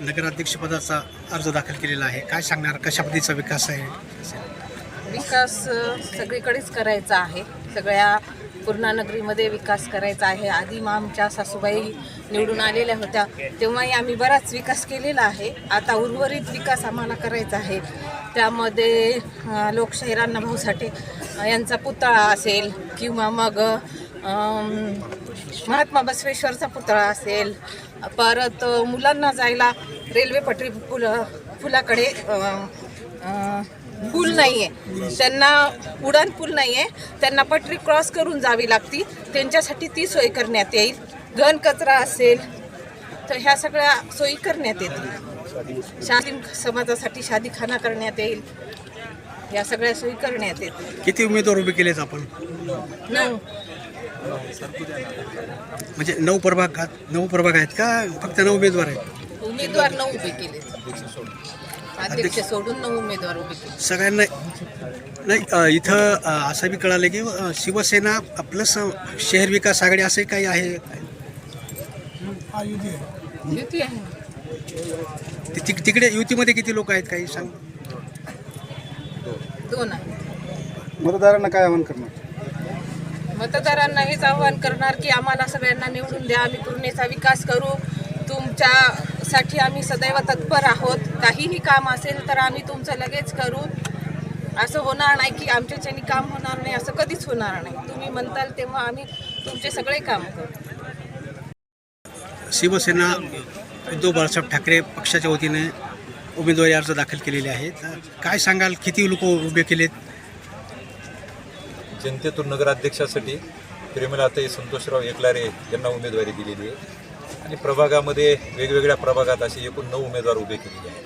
नगराध्यक्षपदाचा अर्ज दाखल केलेला आहे. काय सांगणार? कशा पद्धतीचा विकास आहे? विकास सगळीकडेच करायचा आहे. सगळ्या पूर्णानगरीमध्ये विकास करायचा आहे. आधी मग आमच्या सासूबाई निवडून आलेल्या होत्या. तेव्हाही आम्ही बराच विकास केलेला आहे. आता उर्वरित विकास आम्हाला करायचा आहे. त्यामध्ये अ, लोकशाही साठे यांचा पुतळा असेल किंवा मग महात्मा बसवेश्वरचा पुतळा असेल. परत मुलांना जायला रेल्वे पटरी फुलं पुलाकडे पूल नाही आहे त्यांना उडान पूल नाही आहे त्यांना पटरी क्रॉस करून जावी लागती. त्यांच्यासाठी ती सोय करण्यात येईल. घन कचरा असेल तर ह्या सगळ्या सोयी करण्यात येतील. शादी समाजासाठी शादीखाना करण्यात येईल. या सगळ्या सोयी करण्यात येतील. किती उमेदवार उभे केलेत आपण? नऊ. म्हणजे नऊ प्रभागात नऊ प्रभाग आहेत का? फक्त नऊ उमेदवार आहेत? उमेदवार नऊ उभे केले अध्यक्ष सोडून नऊ उमेदवार उभे केले. सगळ्यांना नाही अ, इथं अ, असं बी कळालं की अ, शिवसेना प्लस शहर विकास आघाडी असे काही आहे? युती आहे. ति- तिक- तिकडे युतीमध्ये किती लोक आहेत काही सांग? दोन आहे मतदारांना काय आवाहन करणार? मतदारांना हेच आवाहन करणार की आम्हाला सगळ्यांना निवडून द्या आम्ही पूर्णेचा विकास करू. तुमच्यासाठी आम्ही सदैव तत्पर आहोत. काहीही काम असेल तर आम्ही तुमचं लगेच करू. असं होणार नाही की आमच्याच्यानी काम होणार नाही असं कधीच होणार नाही. तुम्ही म्हणताल तेव्हा आम्ही तुमचे सगळे काम करू. शिवसेना उद्धव बाळासाहेब ठाकरे पक्षाच्या वतीने उमेदवारी अर्ज दाखल केलेले आहेत. काय सांगाल? किती लोक उभे केलेत? जनतेतून नगराध्यक्षासाठी प्रेमलाताई संतोषराव एकलारे यांना उमेदवारी दिलेली आहे. आणि प्रभागामध्ये वेगवेगळ्या प्रभागात असे एकूण नऊ उमेदवार उभे केलेले आहेत.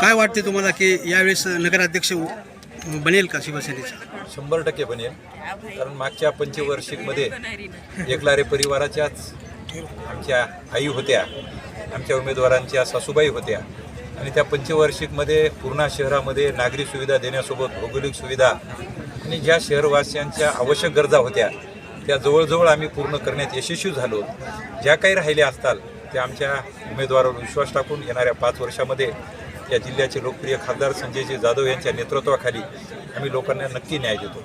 काय वाटते तुम्हाला की यावेळेस नगराध्यक्ष बनेल का शिवसेनेचा? शंभर टक्के बनेल. कारण मागच्या पंचवार्षिकमध्ये एकलारे परिवाराच्याच आमच्या आई होत्या आमच्या उमेदवारांच्या सासूबाई होत्या. आणि त्या पंचवार्षिकमध्ये पूर्णा शहरामध्ये नागरी सुविधा देण्यासोबत भौगोलिक सुविधा आणि ज्या शहरवासियांच्या आवश्यक गरजा होत्या त्या जवळजवळ आम्ही पूर्ण करण्यात यशस्वी झालो. ज्या काही राहिल्या असताल त्या आमच्या उमेदवारावर विश्वास टाकून येणाऱ्या पाच वर्षामध्ये या जिल्ह्याचे लोकप्रिय खासदार संजयजी जाधव यांच्या नेतृत्वाखाली आम्ही लोकांना नक्की न्याय देतो.